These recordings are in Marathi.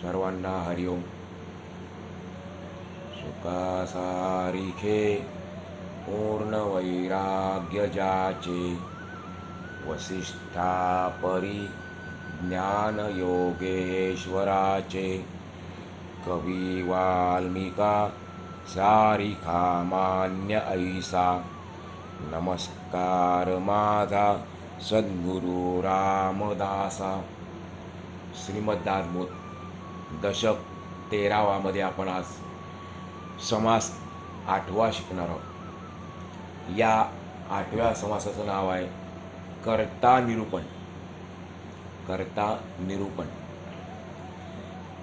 सर्वांना हरिओम सुखासारिखे पूर्ण वैराग्य जाचे वसिष्ठापरी ज्ञान योगेश्वराचे कवी वाल्मिका सारिखा मान्य ऐसा. नमस्कार माझा सद्गुरु रामदासा. श्रीमद्दासबोध दशक तेरावामध्ये आपण आज समास आठवा शिकणार आहोत. या आठव्या समासाचं नाव आहे कर्ता निरूपण. कर्ता निरूपण.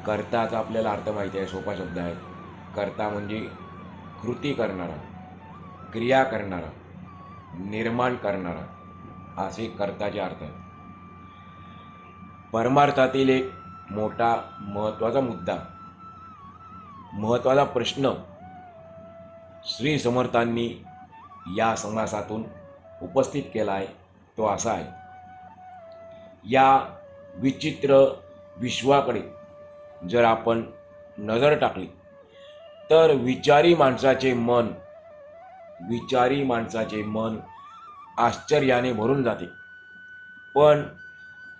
कर्ताचा आपल्याला अर्थ माहिती आहे सोपा शब्द आहे. कर्ता म्हणजे कृती करणारा क्रिया करणारा निर्माण करणारा. असे कर्ताचे अर्थ आहेत. परमार्थातील एक मोठा महत्त्वाचा मुद्दा. महत्त्वाचा प्रश्न श्री समर्थांनी या समासातून उपस्थित केला आहे तो असा आहे. या विचित्र विश्वाकडे जर आपण नजर टाकली तर विचारी माणसाचे मन विचारी माणसाचे मन आश्चर्याने भरून जाते. पण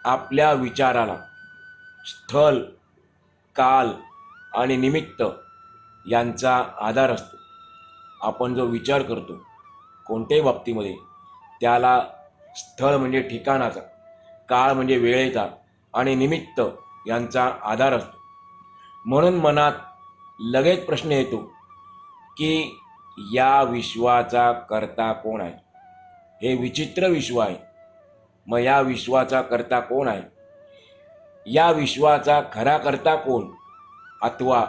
आपल्या विचाराला स्थल काल आणि निमित्त यांचा आधार असतो. आपण जो विचार करतो कोणत्याही बाबतीमध्ये त्याला स्थळ म्हणजे ठिकाणाचा काळ म्हणजे वेळेचा आणि निमित्त यांचा आधार असतो. म्हणून मनात लगेच प्रश्न येतो की या विश्वाचा कर्ता कोण आहे? हे विचित्र विश्व आहे. मग या विश्वाचा कर्ता कोण आहे? या विश्वाचा खरा करता कोण? अथवा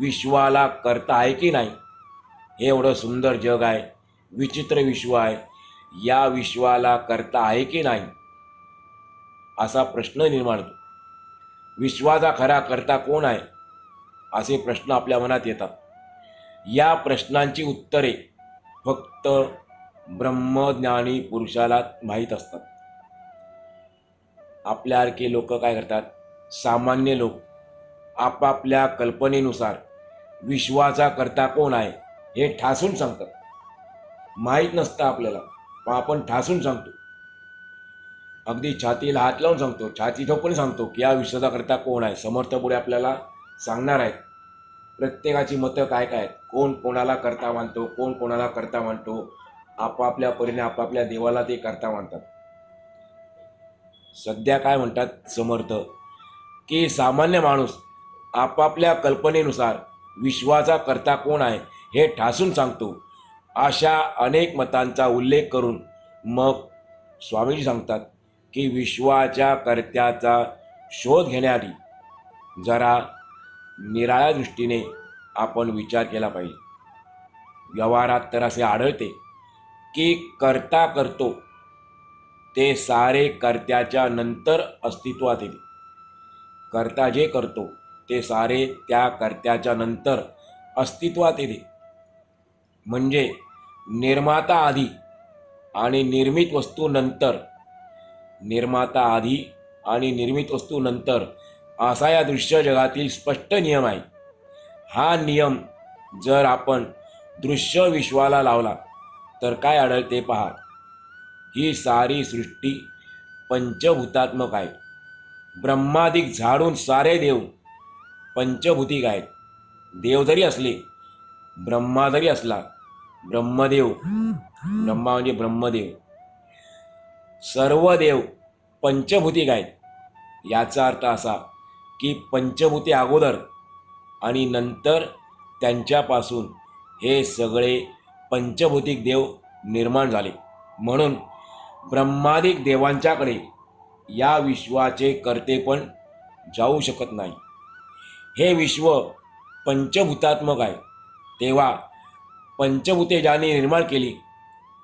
विश्वाला करता आहे की नाही? हे एवढं सुंदर जग आहे विचित्र विश्व आहे. या विश्वाला करता आहे की नाही? असा प्रश्न निर्माण होतो. विश्वाचा खरा करता कोण आहे? असे प्रश्न आपल्या मनात येतात. या प्रश्नांची उत्तरे फक्त ब्रह्मज्ञानी पुरुषाला माहीत असतात. आपल्यासारखे लोक काय करतात? सामान्य लोक आपापल्या कल्पनेनुसार विश्वाचा करता कोण आहे हे ठासून सांगतात. माहीत नसतं आपल्याला पण आपण ठासून सांगतो. अगदी छातीला हात लावून सांगतो छाती ठोकून सांगतो की या विश्वाचा करता कोण आहे? समर्थ पुढे आपल्याला सांगणार आहेत. प्रत्येकाची मतं काय काय आहेत? कोण कोणाला करता मानतो? कोण कोणाला करता मानतो? आपापल्या परीने आपापल्या देवाला ते करता मानतात. सध्या काय म्हणतात समर्थ की सामान्य माणूस आपापल्या कल्पनेनुसार विश्वाचा कर्ता कोण आहे हे ठासून सांगतो. अशा अनेक मतांचा उल्लेख करून मग स्वामीजी सांगतात की विश्वाच्या कर्त्याचा शोध घेण्याआधी जरा निराळ्या दृष्टीने आपण विचार केला पाहिजे. व्यवहारात तर असे आढळते की कर्ता करतो ते सारे कर्त्याच्या नंतर अस्तित्वात येते कर्ता जे करतो ते सारे त्या कर्त्याच्या नंतर अस्तित्वात येते म्हणजे निर्माता आधी आणि निर्मित वस्तू नंतर. निर्माता आधी आणि निर्मित वस्तू नंतर असा या दृश्य जगातील स्पष्ट नियम आहे. हा नियम जर आपण दृश्य विश्वाला लावला तर काय आढळते पहा. ही सारी सृष्टी पंचभूतात्मक आहे ब्रह्मादिक झाडून सारे देव पंचभूतिक आहेत. देव जरी असले ब्रह्मा जरी असला ब्रह्मदेव ब्रह्मा म्हणजे ब्रह्मदेव सर्व देव पंचभूतिक आहेत. याचा अर्थ असा की पंचभूती अगोदर आणि नंतर त्यांच्यापासून हे सगळे पंचभूतिक देव निर्माण झाले. म्हणून ब्रह्मादिक देवांच्याकडे या विश्वाचे कर्तेपण जाऊ शकत नाही. हे विश्व पंचभूतात्मक आहे. तेव्हा पंचभूते ज्याने निर्माण केली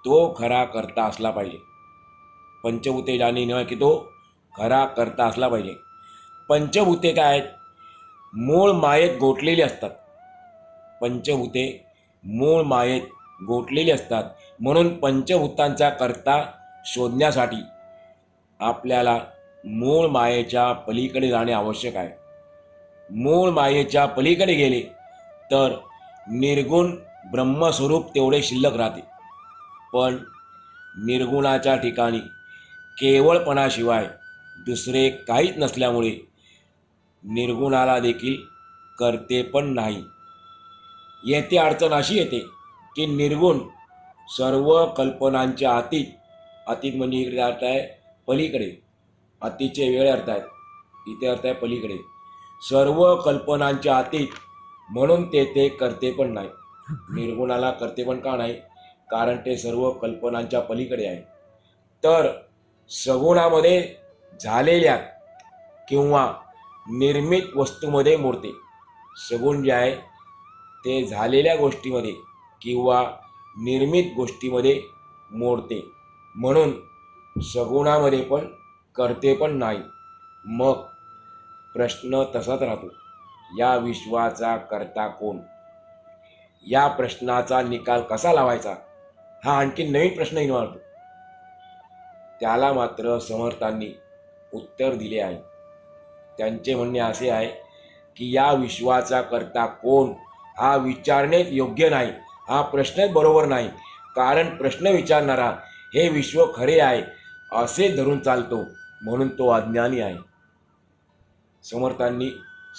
तो खरा करता असला पाहिजे. पंचभूते ज्याने निर्माण की तो खरा करता असला पाहिजे. पंचभूते काय आहेत? मूळ मायेत गोठलेली असतात. पंचभूते मूळ मायेत गोठलेली असतात. म्हणून पंचभूतांचा करता शोधण्यासाठी आपल्याला मूळ मायेच्या पलीकडे जाणे आवश्यक आहे. मूळ मायेच्या पलीकडे गेले तर निर्गुण ब्रह्मस्वरूप तेवढे शिल्लक राहते. पण निर्गुणाच्या ठिकाणी केवळपणाशिवाय दुसरे काहीच नसल्यामुळे निर्गुणाला देखील करते पण नाही. येथे अडचण अशी येते की निर्गुण सर्व कल्पनांच्या अतीत अतीत म्हणजे इकडे अर्थ आहे पलीकडे. अतीचे वेळ अर्थ आहेत. इथे अर्थ आहे पलीकडे. सर्व कल्पनांच्या अतीत म्हणून ते ते करते पण नाही. निर्गुणाला करते पण का नाही? कारण ते सर्व कल्पनांच्या पलीकडे आहे. तर सगुणामध्ये झालेल्या किंवा निर्मित वस्तूमध्ये मोडते. सगुण जे आहे ते झालेल्या गोष्टीमध्ये किंवा निर्मित गोष्टीमध्ये मोडते. म्हणून सगुणामध्ये पण करते पण नाही. मग प्रश्न तसाच राहतो. या विश्वाचा करता कोण? या प्रश्नाचा निकाल कसा लावायचा? हा आणखी नवीन प्रश्न निर्माण त्याला मात्र समर्थांनी उत्तर दिले आहे. त्यांचे म्हणणे असे आहे की या विश्वाचा करता कोण? हा विचारणे योग्य नाही. हा प्रश्नच बरोबर नाही. कारण प्रश्न विचारणारा हे विश्व खरे आहे असे धरून चालतो म्हणून तो अज्ञानी आहे. समर्थांनी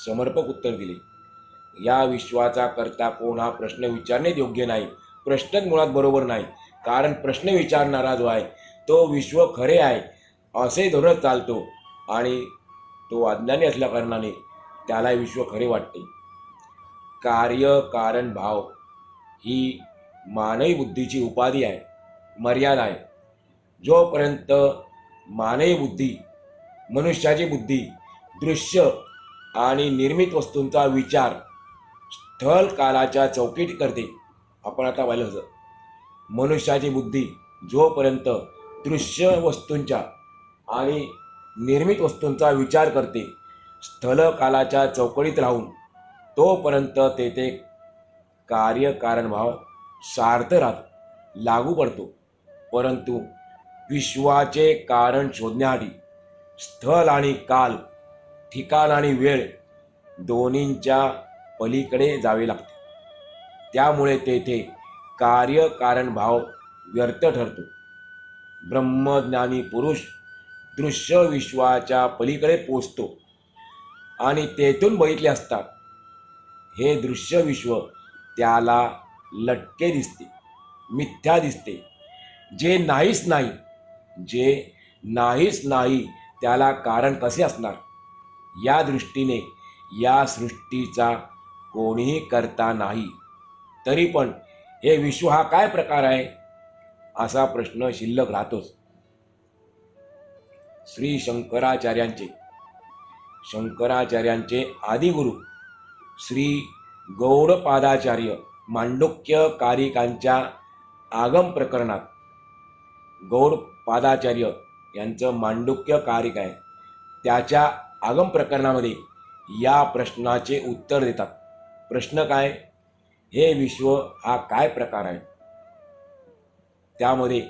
समर्पक उत्तर दिले. या विश्वाचा करता कोण हा प्रश्न विचारणे योग्य नाही. प्रश्नच मुळात बरोबर नाही. कारण प्रश्न विचारणारा जो आहे तो विश्व खरे आहे असे धरून चालतो आणि तो अज्ञानी असल्याकारणाने त्याला विश्व खरे वाटते. कार्य कारण भाव ही मानवी बुद्धीची उपाधी आहे. मर्यादा आहे. जोपर्यंत मानवी बुद्धी मनुष्याची बुद्धी दृश्य आणि निर्मित वस्तूंचा विचार स्थल कालाच्या चौकीत करते आपण आता पाहिलं होतं. मनुष्याची बुद्धी जोपर्यंत दृश्य वस्तूंच्या आणि निर्मित वस्तूंचा विचार करते स्थल कालाच्या चौकडीत राहून तोपर्यंत तेथे कार्यकारणभाव सार्थ राहतो लागू पडतो. परंतु विश्वाचे कारण शोधण्यासाठी स्थल आणि काल ठिकाण आणि वेळ दोन्हींच्या पलीकडे जावे लागते. त्यामुळे तेथे कार्यकारण भाव व्यर्थ ठरतो. ब्रह्मज्ञानी पुरुष दृश्य विश्वाच्या पलीकडे पोचतो आणि तेथून बघितले असतात हे दृश्य विश्व त्याला लटके दिसते मिथ्या दिसते. जे नाहीच नाही जे नाहीच नाही त्याला कारण कसे असणार? या दृष्टीने या सृष्टीचा कोणीही करता नाही. तरी पण हे विश्व हा काय प्रकार आहे? असा प्रश्न शिल्लक राहतोच. श्री शंकराचार्यांचे शंकराचार्यांचे आदिगुरु श्री गौडपादाचार्य मांडुक्य कारिकांच्या आगम प्रकरणात गौडपादाचार्य यांचं मांडुक्य कारिक आहे त्याच्या आगम प्रकरणामध्ये या प्रश्नाचे उत्तर देतात. प्रश्न काय? हे विश्व हा काय प्रकार आहे? त्यामध्ये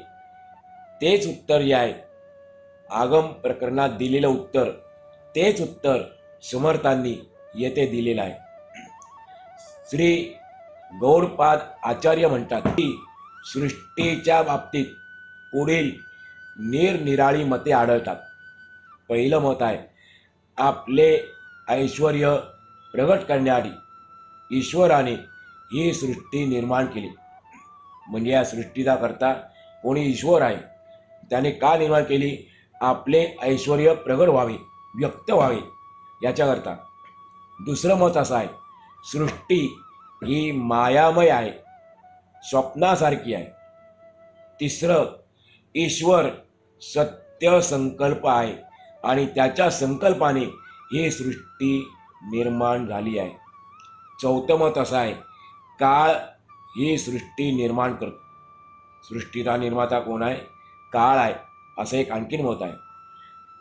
तेच उत्तर जे आहे आगम प्रकरणात दिलेलं उत्तर तेच उत्तर समर्थांनी येथे दिलेलं आहे. श्री गौडपाद आचार्य म्हणतात की सृष्टीच्या बाबतीत पुढील निरनिराळी मते आढळतात. पहिलं मत आहे आपले ऐश्वर प्रगट करण्याआधी ईश्वराने ही सृष्टी निर्माण केली. म्हणजे या सृष्टीचा करता कोणी ईश्वर आहे त्याने का निर्माण केली? आपले ऐश्वर प्रगट व्हावे व्यक्त व्हावे याच्याकरता. दुसरं मत असं आहे सृष्टी ही मायामय आहे स्वप्नासारखी आहे. तिसरं ईश्वर सत्य संकल्प आहे आणि त्याच्या संकल्पाने ही सृष्टी निर्माण झाली आहे. चौथं मत असं आहे काळ ही सृष्टी निर्माण करतो सृष्टीचा निर्माता कोण आहे? काळ आहे असं एक आणखीन मत आहे.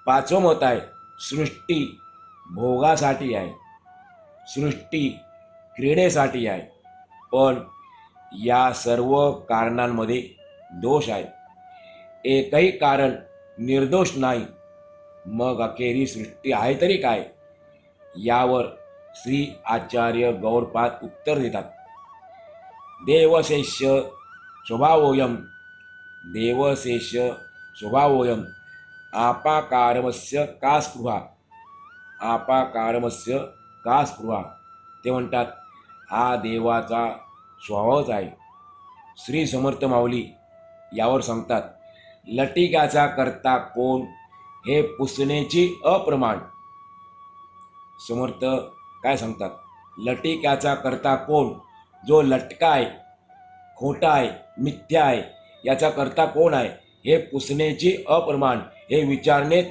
पाचवं मत आहे सृष्टी भोगासाठी आहे. सृष्टी क्रीडेसाठी आहे. पण या सर्व कारणांमध्ये दोष आहे. एकही कारण निर्दोष नाही. मग अखेरी सृष्टी आहे तरी काय? यावर श्री आचार्य गौरपाद उत्तर देतात. देवशेष्य स्वभावोयम देवशेष्य स्वभावोयम आपाकारमस्य का स्पृहा आपाकारमस्य का स्पृहा ते म्हणतात हा देवाचा स्वभावच आहे. श्री समर्थ माऊली यावर सांगतात लटिकाचा करता कोण? हे पुसण्याची अप्रमाण. समर्थ काय सांगतात? लटिकाचा करता कोण? जो लटका आहे खोटा आहे मिथ्या आहे याचा करता कोण आहे? हे पुसण्याची अप्रमाण हे विचारणे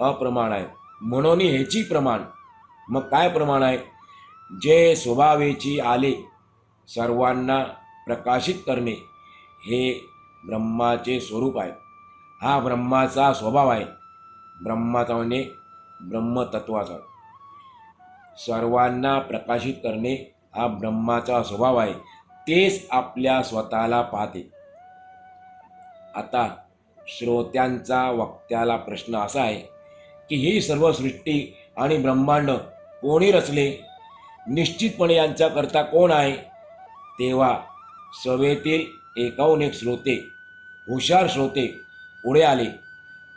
अप्रमाण आहे. म्हणून ह्याची प्रमाण. मग काय प्रमाण आहे? जे स्वभावेची आले सर्वांना प्रकाशित करणे हे ब्रह्माचे स्वरूप आहे. हा ब्रह्माचा स्वभाव आहे. ब्रह्माचा म्हणजे ब्रह्मतत्वाचा. सर्वांना प्रकाशित करणे हा ब्रह्माचा स्वभाव आहे. तेच आपल्या स्वतःला पाहते. आता श्रोत्यांचा वक्त्याला प्रश्न असा आहे की ही सर्व सृष्टी आणि ब्रह्मांड कोणी रचले? निश्चितपणे यांचा करता कोण आहे? तेव्हा सभेतील एकाहून एक श्रोते हुशार श्रोते पुढे आले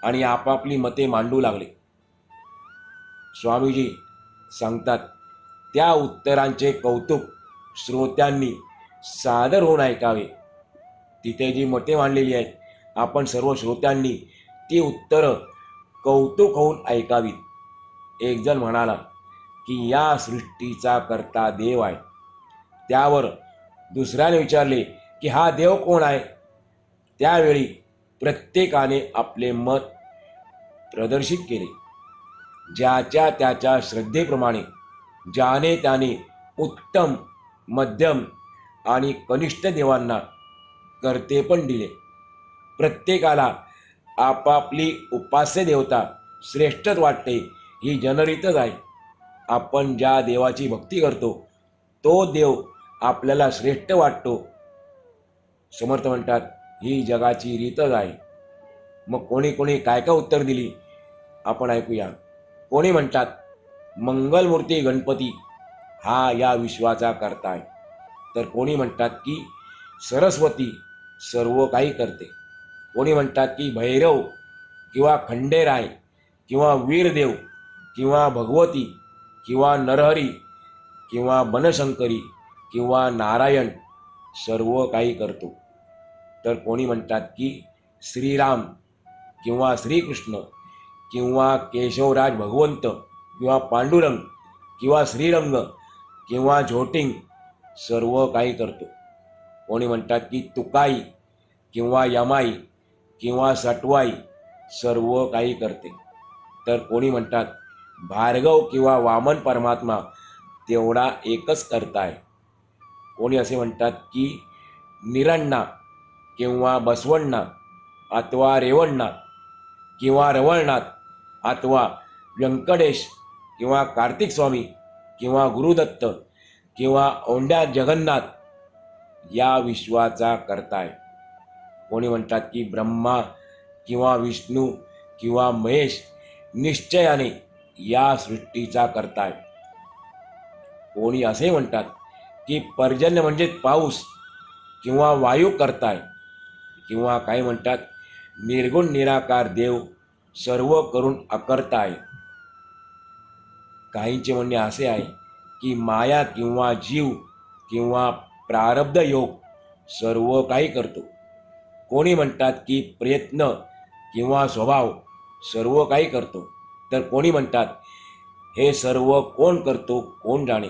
आणि आपापली मते मांडू लागले. स्वामीजी सांगतात त्या उत्तरांचे कौतुक श्रोत्यांनी सादर होऊन ऐकावे. तिथे जी मते मांडलेली आहेत आपण सर्व श्रोत्यांनी ती उत्तरं कौतुक होऊन ऐकावीत. एकजण म्हणाला की या सृष्टीचा करता देव आहे. त्यावर दुसऱ्याने विचारले की हा देव कोण आहे? त्यावेळी प्रत्येकाने आपले मत प्रदर्शित केले. ज्याच्या त्याच्या श्रद्धेप्रमाणे ज्याने त्याने उत्तम मध्यम आणि कनिष्ठ देवांना करते पण दिले. प्रत्येकाला आपापली उपास्य देवता श्रेष्ठच वाटते ही जनरीतच आहे. आपण ज्या देवाची भक्ती करतो तो देव आपल्याला श्रेष्ठ वाटतो समर्थ म्हणतात ही जगाची रीतच आहे मग कोणी कोणी काय काय उत्तर दिली? आपण ऐकूया. कोणी म्हणतात मंगलमूर्ती गणपती हा या विश्वाचा करता आहे. तर कोणी म्हणतात की सरस्वती सर्व काही करते. कोणी म्हणतात की भैरव किंवा खंडेराय किंवा वीरदेव किंवा भगवती किंवा नरहरी किंवा बनशंकरी किंवा नारायण सर्व काही करतो. तर कोणी म्हणतात की श्रीराम किंवा श्रीकृष्ण किंवा केशवराज भगवंत किंवा पांडुरंग किंवा श्रीरंग किंवा झोटिंग सर्व काही करतो. कोणी म्हणतात की तुकाई किंवा यमाई किंवा सटवाई सर्व काही करते. तर कोणी म्हणतात भार्गव किंवा वामन परमात्मा तेवढा एकच करता आहे कोणी असे म्हणतात की निरण्णा किंवा बसवण्णा अथवा रेवणनाथ किंवा रवळनाथ अथवा व्यंकटेश किंवा कार्तिक स्वामी किंवा गुरुदत्त किंवा औंड्या जगन्नाथ या विश्वाचा करताय. कोणी म्हणतात की ब्रह्मा किंवा विष्णू किंवा महेश निश्चयाने या सृष्टीचा करताय. कोणी असे म्हणतात की पर्जन्य म्हणजे पाऊस किंवा वायू करताय. किंवा काही म्हणतात निर्गुण निराकार देव सर्व करून अकर्ताय. काहींचे म्हणणे असे आहे की माया किंवा जीव किंवा प्रारब्ध योग सर्व काही करतो. कोणी म्हणतात की प्रयत्न किंवा स्वभाव सर्व काही करतो तर कोणी म्हणतात हे सर्व कोण करतो कोण जाणे?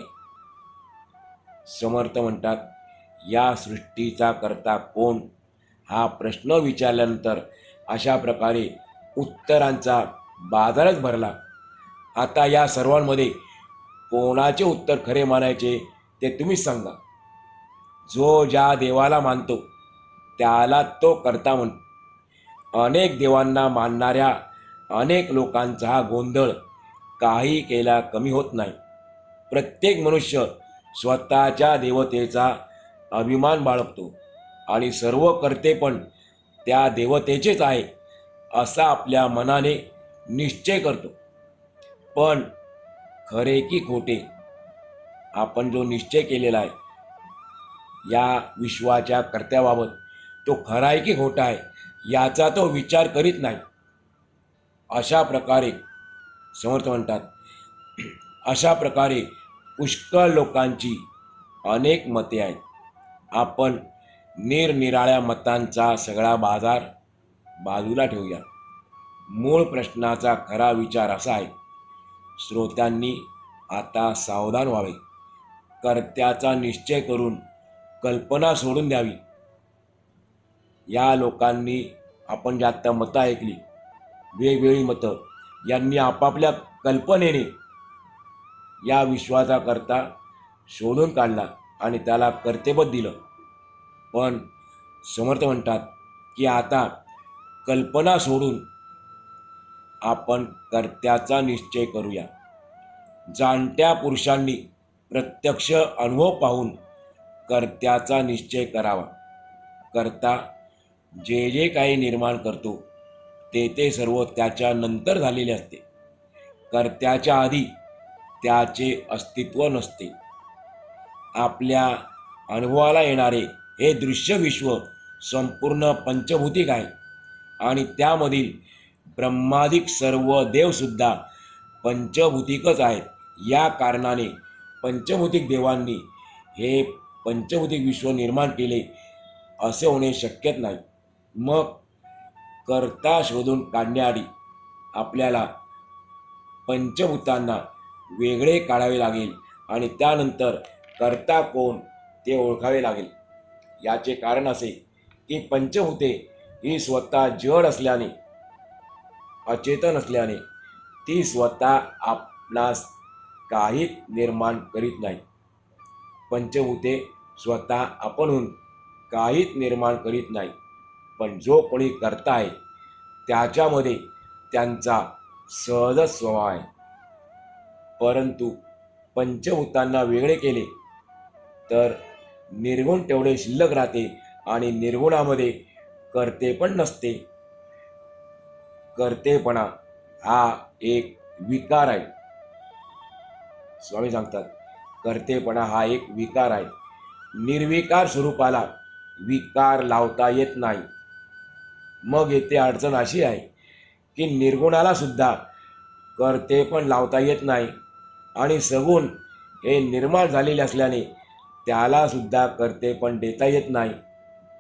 समर्थ म्हणतात या सृष्टीचा करता कोण हा प्रश्न विचारल्यानंतर अशा प्रकारे उत्तरांचा बाजारच भरला. आता या सर्वांमध्ये कोणाचे उत्तर खरे मानायचे ते तुम्हीच सांगा. जो ज्या देवाला मानतो त्याला तो करता म्हण. अनेक देवांना मानणाऱ्या अनेक लोकांचा हा गोंधळ काही केला कमी होत नाही. प्रत्येक मनुष्य स्वतःच्या देवतेचा अभिमान बाळगतो. आणि सर्व करते पण त्या देवतेचेच आहे असा आपल्या मनाने निश्चय करतो. पण खरे की खोटे आपण जो निश्चय केलेला आहे या विश्वाच्या कर्त्याबाबत तो खरा आहे की खोटा आहे याचा तो विचार करीत नाही. अशा प्रकारे समर्थ म्हणतात अशा प्रकारे पुष्कळ लोकांची अनेक मते आहेत. आपण निरनिराळ्या मतांचा सगळा बाजार बाजूला ठेवूया. मूळ प्रश्नाचा खरा विचार असा आहे श्रोत्यांनी आता सावधान व्हावे. कर्त्याचा निश्चय करून कल्पना सोडून द्यावी. या लोकांनी आपण ज्या आत्ता मतं ऐकली वेगवेगळी मतं यांनी आपापल्या कल्पनेने या विश्वाचा करता शोधून काढला आणि त्याला कर्तेपद दिलं. पण समर्थ म्हणतात की आता कल्पना सोडून आपण कर्त्याचा निश्चय करूया. जाणत्या पुरुषांनी प्रत्यक्ष अनुभव पाहून कर्त्याचा निश्चय करावा. करता जे जे काही निर्माण करतो ते ते सर्व त्याच्या नंतर झालेले असते. कर्त्याच्या आधी त्याचे अस्तित्व नसते. आपल्या अनुभवाला येणारे हे दृश्य विश्व संपूर्ण पंचभूतिक आहे. आणि त्यामधील ब्रह्मादिक सर्व देवसुद्धा पंचभूतिकच आहेत. या कारणाने पंचभूतिक देवांनी हे पंचभूतिक विश्व निर्माण केले असे होणे शक्यच नाही. मग कर्ता शोधून काढण्याआधी आपल्याला पंचभूतांना वेगळे काढावे लागेल आणि त्यानंतर कर्ता कोण ते ओळखावे लागेल. याचे कारण असे की पंचभूते ही स्वतः जड असल्याने अचेतन असल्याने ती स्वतः आपणास काहीच निर्माण करीत नाही. पंचभूते स्वतः आपणहून काहीच निर्माण करीत नाही. पण जो कोणी करता आहे त्याच्यामध्ये त्यांचा सहजच स्वभाव आहे. परंतु पंचभूतांना वेगळे केले तर निर्गुण तेवढे शिल्लक राहते आणि निर्गुणामध्ये करते पण नसते. करतेपणा हा एक विकार आहे. स्वामी सांगतात करतेपणा हा एक विकार आहे. निर्विकार स्वरूपाला विकार लावता येत नाही. मग येथे अडचण अशी आहे की निर्गुणाला सुद्धा करते पण लावता येत नाही आणि सगुण हे निर्माण झालेले असल्याने त्यालासुद्धा करते पण देता येत नाही.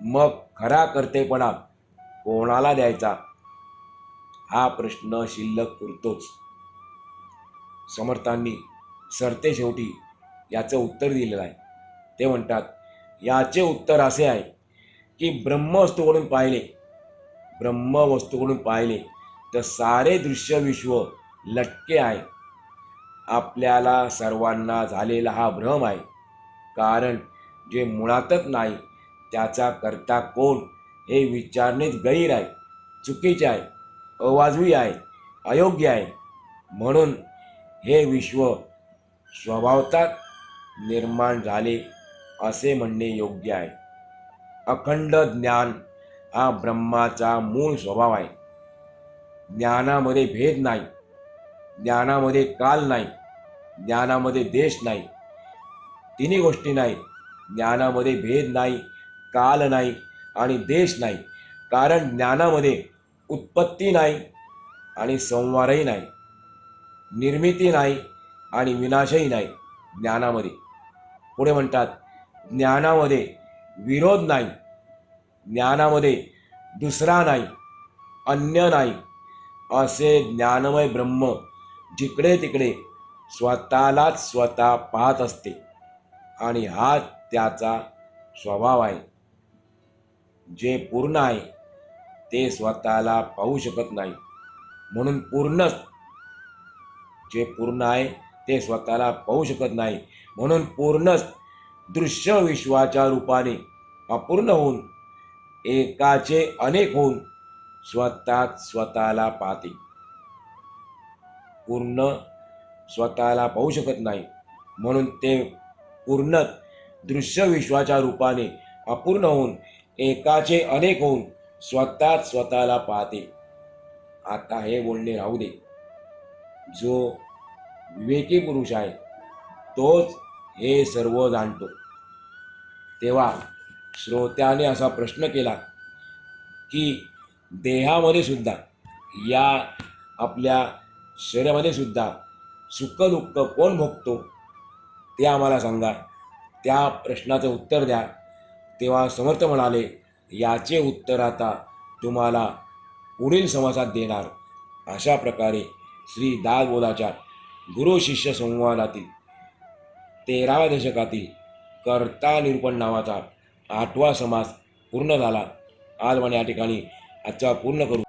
मग खरा करतेपणा कोणाला द्यायचा? हा प्रश्न शिल्लक उरतोच समर्थांनी सरते शेवटी याचं उत्तर दिलेलं आहे. ते म्हणतात याचे उत्तर असे आहे की ब्रह्मवस्तूकडून पाहिले ब्रह्मवस्तूकडून पाहिले तर सारे दृश्य विश्व लटके आहे. आपल्याला सर्वांना झालेला हा भ्रम आहे. कारण जे मुळातच नाही त्याचा करता कोण हे विचारणेच गैर आहे चुकीचे आहे अवाजवी आहे अयोग्य आहे. म्हणून हे विश्व स्वभावतात निर्माण झाले असे म्हणणे योग्य आहे. अखंड ज्ञान हा ब्रह्माचा मूळ स्वभाव आहे. ज्ञानामध्ये भेद नाही ज्ञानामध्ये काल नाही ज्ञानामध्ये देश नाही तिन्ही गोष्टी नाही. ज्ञानामध्ये भेद नाही काल नाही आणि देश नाही. कारण ज्ञानामध्ये उत्पत्ती नाही आणि संवारही नाही. निर्मिती नाही आणि विनाशही नाही ज्ञानामध्ये. पुढे म्हणतात ज्ञानामध्ये विरोध नाही. ज्ञानामध्ये दुसरा नाही अन्य नाही. असे ज्ञानमय ब्रह्म जिकडे तिकडे स्वतःलाच स्वतः पाहत असते. आणि हा त्याचा स्वभाव आहे. जे पूर्ण आहे ते स्वतःला पाहू शकत नाही. म्हणून पूर्णच जे पूर्ण आहे ते स्वतःला पाहू शकत नाही. म्हणून पूर्णच दृश्य विश्वाच्या रूपाने अपूर्ण होऊन एकाचे अनेक होऊन स्वतः स्वतःला पाहते. पूर्ण स्वतःला पाहू शकत नाही. म्हणून ते पूर्ण दृश्य विश्वाच्या रूपाने अपूर्ण होऊन एकाचे अनेक होऊन स्वतःच स्वतःला पाहते. आता हे बोलणे राहू दे. जो विवेकी पुरुष आहे तोच हे सर्व जाणतो. तेव्हा श्रोत्याने असा प्रश्न केला की देहामध्ये सुद्धा या आपल्या शरीरामध्ये सुद्धा सुख दुःख कोण भोगतो? ते आम्हाला सांगा. त्या प्रश्नाचं उत्तर द्या. तेव्हा समर्थ म्हणाले याचे उत्तर आता तुम्हाला पुढील समासात देणार. अशा प्रकारे श्री दालबोधाच्या गुरु शिष्य संवादातील तेराव्या दशकातील कर्ता निरूपण नावाचा आठवा समास पूर्ण झाला. आज आपण या ठिकाणी आजचा पूर्ण करू.